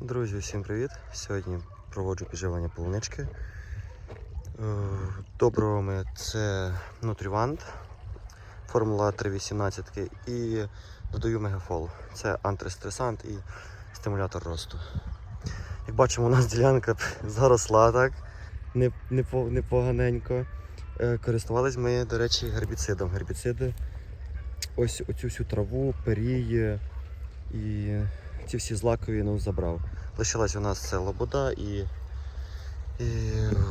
Друзі, всім привіт! Сьогодні проводжу підживлення полунички. Е, Доброго ми це Нутрівант, формула 318 і додаю мегафол. Це антистресант і стимулятор росту. Як бачимо, у нас ділянка заросла так, непоганенько. Е, Користувались ми, до речі, гербіцидом. Гербіциди ось оцю всю траву, перії і ці всі злакові ну, забрав. Лишилась у нас це лобода і, і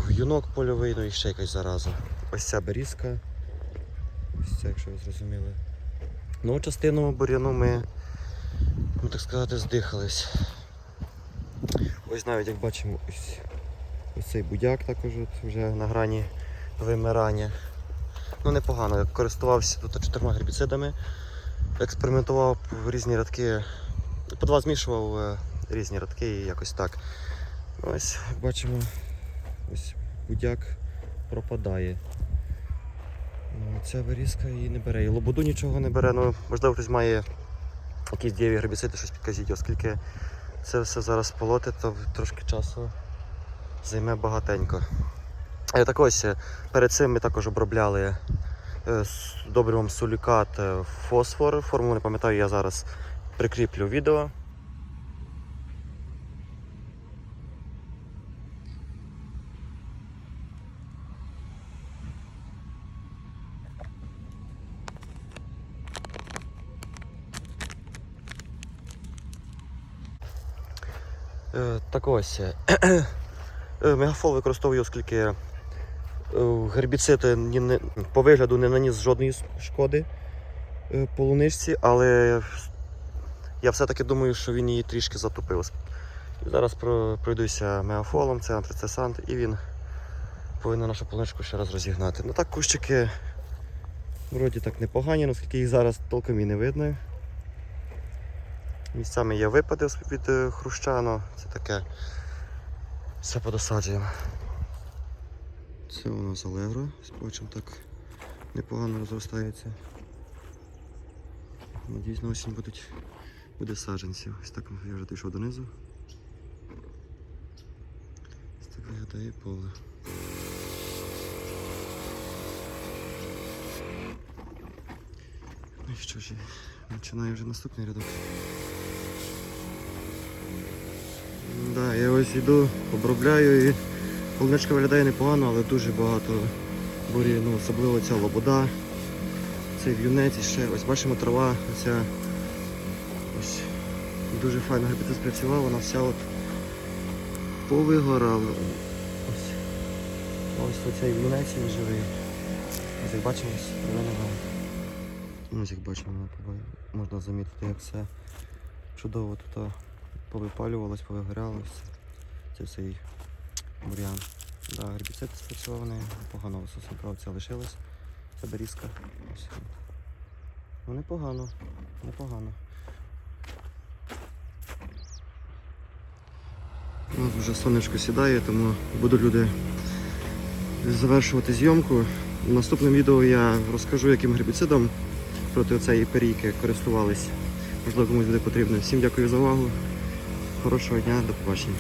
юнок польовий, ну і ще якась зараза. Ось ця берізка. Ось ця, якщо ви зрозуміли. Ну, частину бур'яну ми, ну так сказати, здихались. Ось навіть як бачимо, ось, ось цей будяк також от вже на грані вимирання. Ну непогано, я користувався тут чотирма гербіцидами, експериментував різні рядки по два змішував е, різні радки і якось так. Ось, як бачимо, ось будяк пропадає. Ну, Ця вирізка її не бере. І лободу нічого не бере. Ну, можливо, хтось має якісь дієві гербіциди, щось підказіть, оскільки це все зараз полоти, то трошки часу займе багатенько. Е, Так ось, е, перед цим ми також обробляли добривом сулікат фосфор. Формулу не пам'ятаю, я зараз прикріплю відео. Е, Так ось. е, е, Мегафол використовую, оскільки гербіцид по вигляду не наніс жодної шкоди полуничці, але я все-таки думаю, що він її трішки затупив. І зараз пройдуся мегафолом, це антицесант, і він повинен нашу полуничку ще раз розігнати. Ну так, кущики вроді так непогані, оскільки їх зараз толком і не видно. Місцями є випади від е, це таке все подосаджуємо. Це у нас алегро, спочим так непогано розростається. Надіюсь, на осінь будуть, буде саджанців. Ось так я вже дійшов донизу. Ось так виглядає поле. Ну і що ж, починаю вже наступний рядок. Да, я ось йду, обробляю і полуничка виглядає непогано, але дуже багато бурі, ну, особливо ця лобода, цей в'юнець і ще ось бачимо трава, оця ось дуже файно гербіцид спрацював, вона вся от повигорала. Ось. Ось оцей в'юнець він живий. Ось як бачимо, ось як бачимо, можна замітити, як все чудово тут повипалювалось, повигорялось. Це все і бур'ян. Да, гербіцид спрацьований, непогано сосенкровця лишилась. Це берізка. Ось. Ну непогано, непогано. У нас вже сонечко сідає, тому буду люди завершувати зйомку. В наступному відео я розкажу, яким гербіцидом проти цієї перійки користувались. Можливо, комусь буде потрібно. Всім дякую за увагу. Хорошого дня, до побачення.